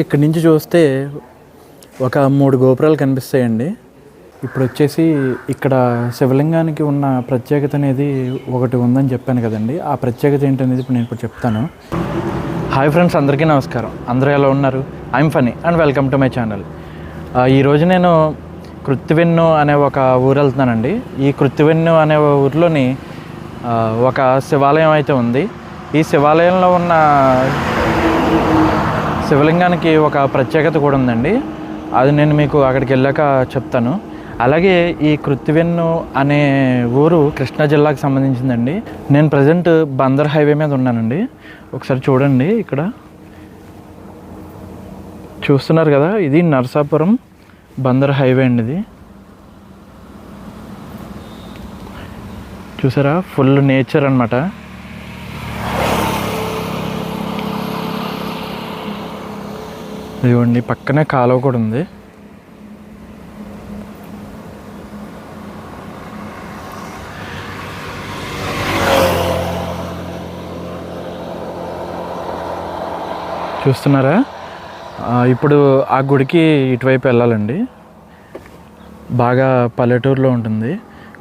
ఇక్కడి నుంచి చూస్తే ఒక మూడు గోపురాలు కనిపిస్తాయండి. ఇప్పుడు వచ్చేసి ఇక్కడ శివలింగానికి ఉన్న ప్రత్యేకత అనేది ఒకటి ఉందని చెప్పాను కదండి. ఆ ప్రత్యేకత ఏంటనేది ఇప్పుడు నేను ఇప్పుడు చెప్తాను. హాయ్ ఫ్రెండ్స్ అందరికీ నమస్కారం. అందరూ ఎలా ఉన్నారు? I'm Phani and welcome to my channel ఈరోజు నేను కృత్తివెన్ను అనే ఒక ఊరు వెళ్తున్నానండి. ఈ కృత్తివెన్ను అనే ఊరిలోని ఒక శివాలయం అయితే ఉంది. ఈ శివాలయంలో ఉన్న శివలింగానికి ఒక ప్రత్యేకత కూడా ఉందండి. అది నేను మీకు అక్కడికి వెళ్ళాక చెప్తాను. అలాగే ఈ కృత్తివెన్ను అనే ఊరు కృష్ణా జిల్లాకు సంబంధించిందండి. నేను ప్రజెంట్ బందర్ హైవే మీద ఉన్నానండి. ఒకసారి చూడండి ఇక్కడ. చూస్తున్నారు కదా ఇది నరసాపురం బందర్ హైవే అండి ఇది. చూసారా? ఫుల్ నేచర్ అన్నమాట. ఇదిగోండి పక్కనే కాలువ కూడా ఉంది. చూస్తున్నారా? ఇప్పుడు ఆ గుడికి ఇటువైపు వెళ్ళాలండి. బాగా పల్లెటూరులో ఉంటుంది.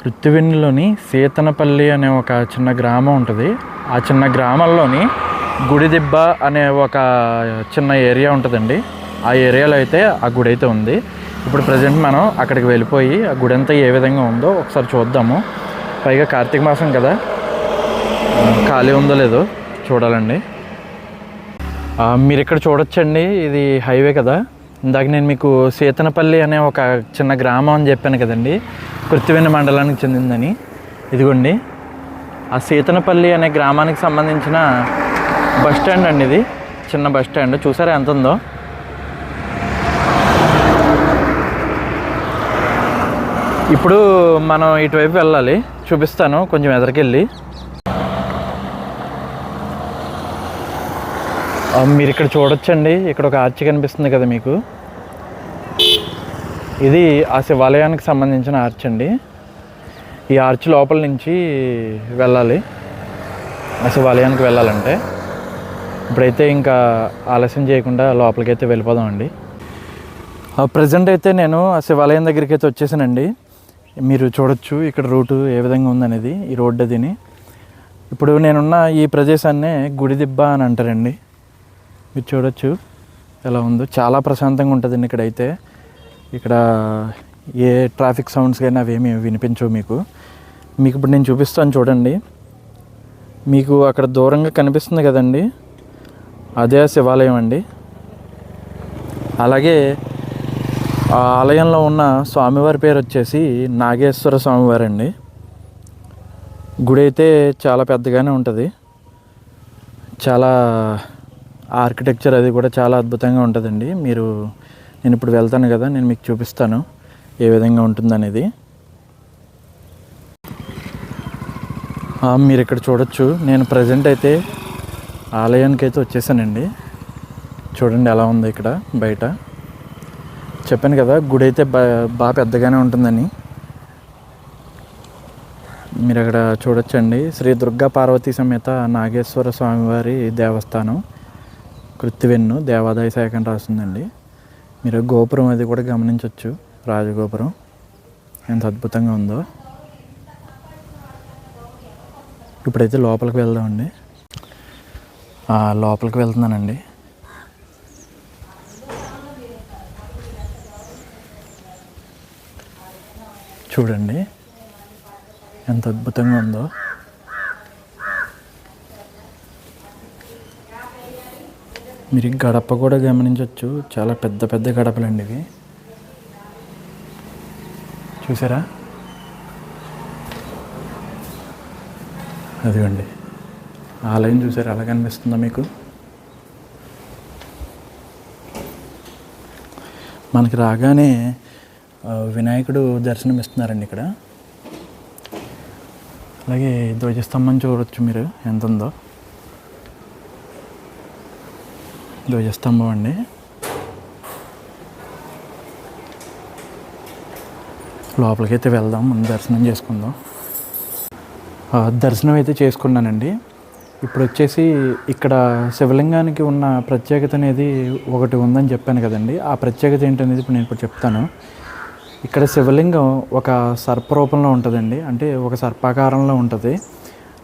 కృత్తివెన్నిలోని సీతనపల్లి అనే ఒక చిన్న గ్రామం ఉంటుంది. ఆ చిన్న గ్రామంలోని గుడిదిబ్బ అనే ఒక చిన్న ఏరియా ఉంటుందండి. ఆ ఏరియాలో అయితే ఆ గుడి అయితే ఉంది. ఇప్పుడు ప్రజెంట్ మనం అక్కడికి వెళ్ళిపోయి ఆ గుడి అంతా ఏ విధంగా ఉందో ఒకసారి చూద్దాము. పైగా కార్తీక మాసం కదా. ఖాళీ ఉందో లేదో చూడాలండి. మీరు ఇక్కడ చూడొచ్చండి. ఇది హైవే కదా. ఇందాక నేను మీకు సీతనపల్లి అనే ఒక చిన్న గ్రామం అని చెప్పాను కదండి. కృత్తివెన్న మండలానికి చెందిందని. ఇదిగోండి. ఆ సీతనపల్లి అనే గ్రామానికి సంబంధించిన బస్ స్టాండ్ అండి ఇది. చిన్న బస్ స్టాండ్. చూసారా ఎంత ఉందో? ఇప్పుడు మనం ఇటువైపు వెళ్ళాలి. చూపిస్తాను. కొంచెం ఎదరికెళ్ళి. మీరు ఇక్కడ చూడొచ్చండి. ఇక్కడ ఒక ఆర్చి కనిపిస్తుంది కదా మీకు. ఇది ఆ శివాలయానికి సంబంధించిన ఆర్చ్ అండి. ఈ ఆర్చ్ లోపల నుంచి వెళ్ళాలి. ఆ శివాలయానికి వెళ్ళాలంటే. ఇప్పుడైతే ఇంకా ఆలస్యం చేయకుండా లోపలికి అయితే వెళ్ళిపోదామండి ప్రజెంట్ అయితే నేను ఆ శివాలయం దగ్గరికి అయితే వచ్చేసానండి. మీరు చూడొచ్చు ఇక్కడ రూటు ఏ విధంగా ఉందనేది ఈ రోడ్డు అదిని. ఇప్పుడు నేనున్న ఈ ప్రదేశాన్నే గుడిదిబ్బ అని అంటారండి. మీరు చూడొచ్చు ఎలా ఉందో. చాలా ప్రశాంతంగా ఉంటుందండి ఇక్కడైతే. ఇక్కడ ఏ ట్రాఫిక్ సౌండ్స్ కానీ అవేమి వినిపించవు మీకు. మీకు ఇప్పుడు నేను చూపిస్తాను చూడండి. మీకు అక్కడ దూరంగా కనిపిస్తుంది కదండి. అదే శివాలయం అండి. అలాగే ఆ ఆలయంలో ఉన్న స్వామివారి పేరు వచ్చేసి నాగేశ్వర స్వామివారు అండి గుడి అయితే చాలా పెద్దగానే ఉంటుంది. చాలా ఆర్కిటెక్చర్ అది కూడా చాలా అద్భుతంగా ఉంటుందండి. మీరు నేను ఇప్పుడు వెళ్తాను కదా నేను మీకు చూపిస్తాను ఏ విధంగా ఉంటుందనేది. మీరు ఇక్కడ చూడొచ్చు. నేను ప్రజెంట్ అయితే ఆలయానికి అయితే వచ్చేసానండి. చూడండి ఎలా ఉంది ఇక్కడ బయట. చెప్పాను కదా గుడి అయితే బా బాగా పెద్దగానే ఉంటుందని. మీరు అక్కడ చూడొచ్చండి. శ్రీ దుర్గా పార్వతీ సమేత నాగేశ్వర స్వామివారి దేవస్థానం. కృత్తివెన్ను దేవాదాయ శాఖ అని రాస్తుందండి. మీరు గోపురం అది కూడా గమనించవచ్చు రాజగోపురం. ఎంత అద్భుతంగా ఉందో. ఇప్పుడైతే లోపలికి వెళ్దామండి. అండి లోపలికి వెళ్తున్నానండి. చూడండి ఎంత అద్భుతంగా ఉందో. మీరు గడప కూడా గమనించవచ్చు చాలా పెద్ద పెద్ద గడపలండి ఇవి. చూసారా? అదిగండి. ఆలయం చూసారు? అలా కనిపిస్తుందా మీకు? మనకి రాగానే వినాయకుడు దర్శనం ఇస్తున్నారండి ఇక్కడ. అలాగే ధ్వజస్తంభం చూడవచ్చు మీరు ఎంత ఉందో ధ్వజస్తంభం అండి. లోపలికైతే వెళ్దాం దర్శనం చేసుకుందాం. దర్శనం అయితే చేసుకున్నానండి. ఇప్పుడు వచ్చేసి ఇక్కడ శివలింగానికి ఉన్న ప్రత్యేకత అనేది ఒకటి ఉందని చెప్పాను కదండి. ఆ ప్రత్యేకత ఏంటనేది ఇప్పుడు నేను ఇప్పుడు చెప్తాను. ఇక్కడ శివలింగం ఒక సర్ప రూపంలో ఉంటుందండి. అంటే ఒక సర్పాకారంలో ఉంటుంది.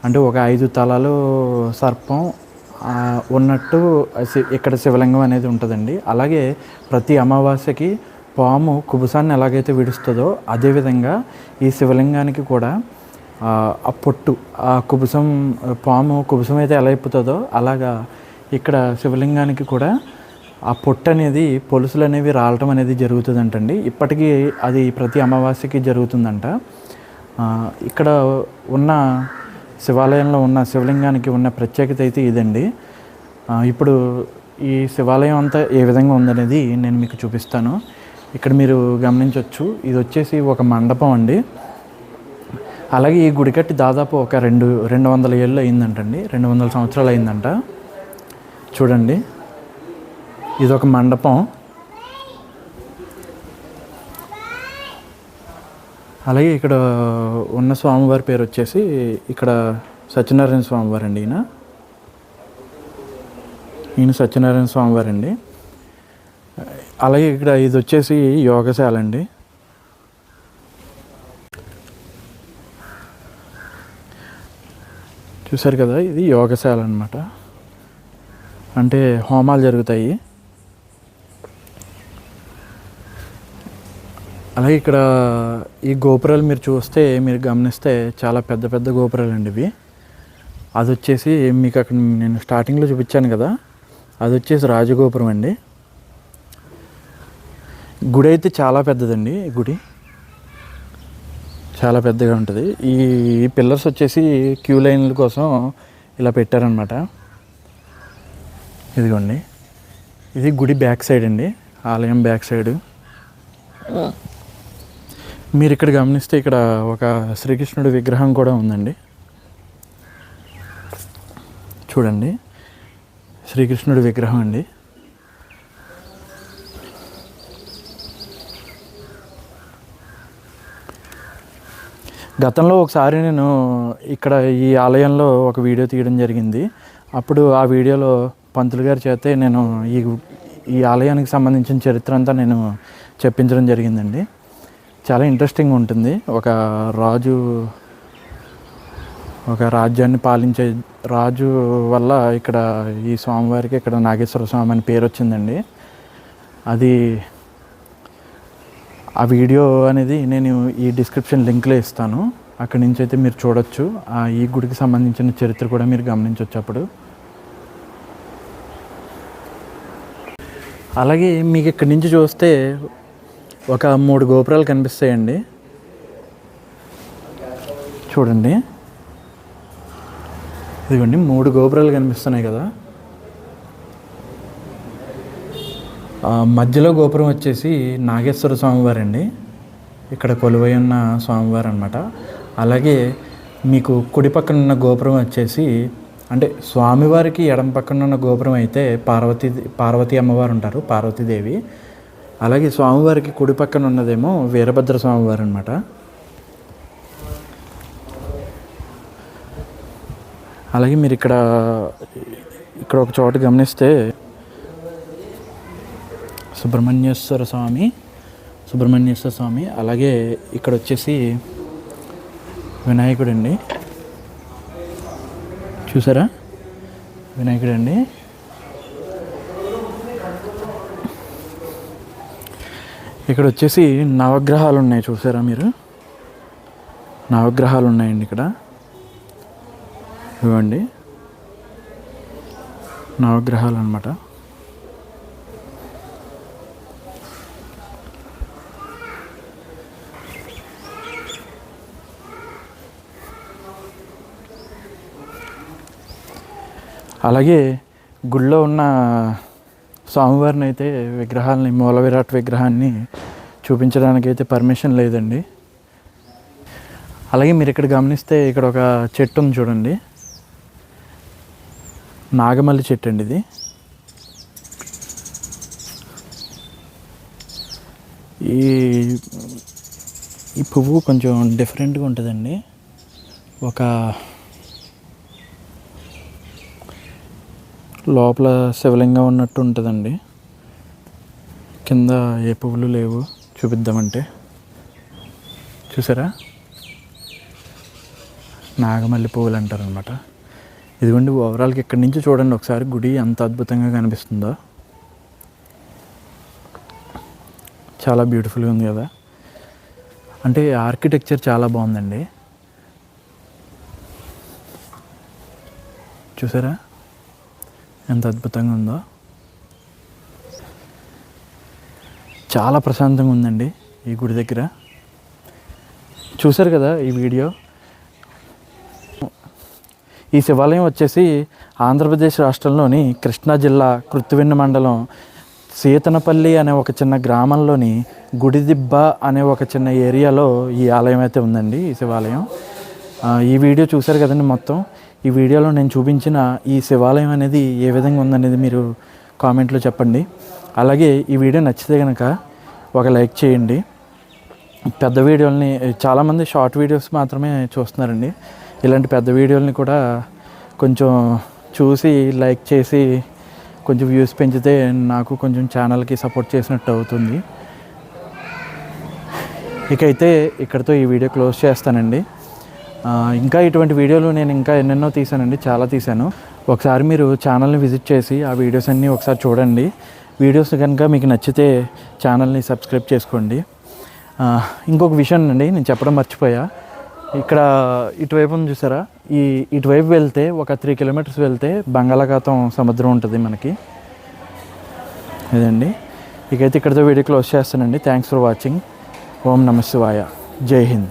అంటే ఒక ఐదు తలలు సర్పం ఉన్నట్టు ఇక్కడ శివలింగం అనేది ఉంటుందండి. అలాగే ప్రతి అమావాస్యకి పాము కుబుసాన్ని ఎలాగైతే విడుస్తుందో అదేవిధంగా ఈ శివలింగానికి కూడా ఆ, పొట్టు ఆ కుబుసం పాము కుబుసం అయితే ఎలా ఎప్పుతుందో అలాగా ఇక్కడ శివలింగానికి కూడా ఆ పొట్టు అనేది పొలుసులు అనేవి రాలటం అనేది జరుగుతుందంటండి. ఇప్పటికీ అది ప్రతి అమావాస్యకి జరుగుతుందంట. ఇక్కడ ఉన్న శివాలయంలో ఉన్న శివలింగానికి ఉన్న ప్రత్యేకత అయితే ఇదండి. ఇప్పుడు ఈ శివాలయం అంతా ఏ విధంగా ఉందనేది నేను మీకు చూపిస్తాను. ఇక్కడ మీరు గమనించవచ్చు ఇది వచ్చేసి ఒక మండపం అండి. అలాగే ఈ గుడి కట్టి దాదాపు ఒక రెండు రెండు వందల ఏళ్ళు అయిందంటండి. రెండు వందల సంవత్సరాలు అయిందంట. చూడండి. ఇది ఒక మండపం. అలాగే ఇక్కడ ఉన్న స్వామివారి పేరు వచ్చేసి ఇక్కడ సత్యనారాయణ స్వామివారు అండి ఈయన. ఈయన సత్యనారాయణ స్వామివారు అండి అలాగే ఇక్కడ ఇది వచ్చేసి యోగశాల అండి. చూసారు కదా ఇది యోగశాల అనమాట అంటే హోమాలు జరుగుతాయి. అలాగే ఇక్కడ ఈ గోపురాలు మీరు చూస్తే మీరు గమనిస్తే చాలా పెద్ద పెద్ద గోపురాలు అండి ఇవి. అది వచ్చేసి మీకు అక్కడ నేను స్టార్టింగ్లో చూపించాను కదా అది వచ్చేసి రాజగోపురం అండి. గుడి అయితే చాలా పెద్దదండి గుడి. చాలా పెద్దగా ఉంటుంది. ఈ పిల్లర్స్ వచ్చేసి క్యూ లైన్ల కోసం ఇలా పెట్టారనమాట ఇదిగోండి. ఇది గుడి బ్యాక్ సైడ్ అండి. ఆలయం బ్యాక్ సైడ్. మీరు ఇక్కడ గమనిస్తే ఇక్కడ ఒక శ్రీకృష్ణుడి విగ్రహం కూడా ఉందండి. చూడండి. శ్రీకృష్ణుడి విగ్రహం అండి. గతంలో ఒకసారి నేను ఇక్కడ ఈ ఆలయంలో ఒక వీడియో తీయడం జరిగింది. అప్పుడు ఆ వీడియోలో పంతులు గారి చేతే నేను ఈ ఈ ఆలయానికి సంబంధించిన చరిత్ర అంతా నేను చెప్పించడం జరిగిందండి. చాలా ఇంట్రెస్టింగ్ ఉంటుంది. ఒక రాజు ఒక రాజ్యాన్ని పాలించే రాజు వల్ల ఇక్కడ ఈ స్వామివారికి ఇక్కడ నాగేశ్వర స్వామి అని పేరు వచ్చిందండి. అది ఆ వీడియో అనేది నేను ఈ డిస్క్రిప్షన్ లింక్లో ఇస్తాను. అక్కడి నుంచి అయితే మీరు చూడొచ్చు. ఆ ఈ గుడికి సంబంధించిన చరిత్ర కూడా మీరు గమనించవచ్చు అప్పుడు అలాగే మీకు ఇక్కడి నుంచి చూస్తే ఒక మూడు గోపురాలు కనిపిస్తాయండి. చూడండి. ఇదిగోండి మూడు గోపురాలు కనిపిస్తున్నాయి కదా ఆ, మధ్యలో గోపురం వచ్చేసి నాగేశ్వర స్వామివారు అండి ఇక్కడ కొలువై ఉన్న స్వామివారు అనమాట అలాగే మీకు కుడి పక్కన ఉన్న గోపురం వచ్చేసి అంటే స్వామివారికి ఎడం పక్కన ఉన్న గోపురం అయితే పార్వతి పార్వతీ అమ్మవారు ఉంటారు పార్వతీదేవి. అలాగే స్వామివారికి కుడి పక్కన ఉన్నదేమో వీరభద్ర స్వామివారు అనమాట అలాగే మీరు ఇక్కడ ఇక్కడ ఒక చోట గమనిస్తే సుబ్రహ్మణ్యేశ్వర స్వామి సుబ్రహ్మణ్యేశ్వర స్వామి అలాగే ఇక్కడ వచ్చేసి వినాయకుడు అండి చూసారా? వినాయకుడు అండి ఇక్కడ వచ్చేసి నవగ్రహాలు ఉన్నాయి చూసారా మీరు? నవగ్రహాలు ఉన్నాయండి ఇక్కడ. ఇవ్వండి. నవగ్రహాలు అనమాట అలాగే గుళ్ళో ఉన్న స్వామివారిని అయితే విగ్రహాలని మూల విరాట్ విగ్రహాన్ని చూపించడానికి అయితే పర్మిషన్ లేదండి. అలాగే మీరు ఇక్కడ గమనిస్తే ఇక్కడ ఒక చెట్టు ఉంది చూడండి. నాగమల్లి చెట్టు అండి ఇది. ఈ ఈ పువ్వు కొంచెం డిఫరెంట్గా ఉంటుందండి. ఒక లోపల శివలింగం ఉన్నట్టు ఉంటుందండి. కింద ఏ పువ్వులు లేవు చూపిద్దామంటే. చూసారా? నాగమల్లి పువ్వులు అంటారు అనమాట ఇదిగోండి ఓవరాల్కి ఇక్కడి నుంచి చూడండి ఒకసారి గుడి ఎంత అద్భుతంగా కనిపిస్తుందో. చాలా బ్యూటిఫుల్గా ఉంది కదా. అంటే ఆర్కిటెక్చర్ చాలా బాగుందండి. చూసారా? ఎంత అద్భుతంగా ఉందో. చాలా ప్రశాంతంగా ఉందండి ఈ గుడి దగ్గర. చూశారు కదా ఈ వీడియో? ఈ శివాలయం వచ్చేసి ఆంధ్రప్రదేశ్ రాష్ట్రంలోని కృష్ణా జిల్లా కృత్తివెన్ను మండలం సీతనపల్లి అనే ఒక చిన్న గ్రామంలోని గుడిదిబ్బ అనే ఒక చిన్న ఏరియాలో ఈ ఆలయం అయితే ఉందండి ఈ శివాలయం. ఈ వీడియో చూశారు కదండి మొత్తం. ఈ వీడియోలో నేను చూపించిన ఈ శివాలయం అనేది ఏ విధంగా ఉందనేది మీరు కామెంట్లో చెప్పండి. అలాగే ఈ వీడియో నచ్చితే కనుక ఒక లైక్ చేయండి. పెద్ద వీడియోల్ని చాలామంది షార్ట్ వీడియోస్ మాత్రమే చూస్తున్నారండి. ఇలాంటి పెద్ద వీడియోల్ని కూడా కొంచెం చూసి లైక్ చేసి కొంచెం వ్యూస్ పెంచితే నాకు కొంచెం ఛానల్కి సపోర్ట్ చేసినట్టు అవుతుంది. ఇకైతే ఇక్కడితో ఈ వీడియో క్లోజ్ చేస్తానండి. ఇంకా ఇటువంటి వీడియోలు నేను ఇంకా ఎన్నెన్నో తీసానండి చాలా తీశాను. ఒకసారి మీరు ఛానల్ని విజిట్ చేసి ఆ వీడియోస్ అన్నీ ఒకసారి చూడండి. వీడియోస్ కనుక మీకు నచ్చితే ఛానల్ని సబ్స్క్రైబ్ చేసుకోండి. ఇంకొక విషయం అండి నేను చెప్పడం మర్చిపోయా. ఇక్కడ ఇటువైపు చూసారా? ఈ ఇటువైపు వెళ్తే ఒక త్రీ కిలోమీటర్స్ వెళ్తే బంగాళాఖాతం సముద్రం ఉంటుంది మనకి. ఇదండి. ఇకైతే ఇక్కడితో వీడియో క్లోజ్ చేస్తానండి. థ్యాంక్స్ ఫర్ వాచింగ్ ఓం నమ శివాయ. జై హింద్.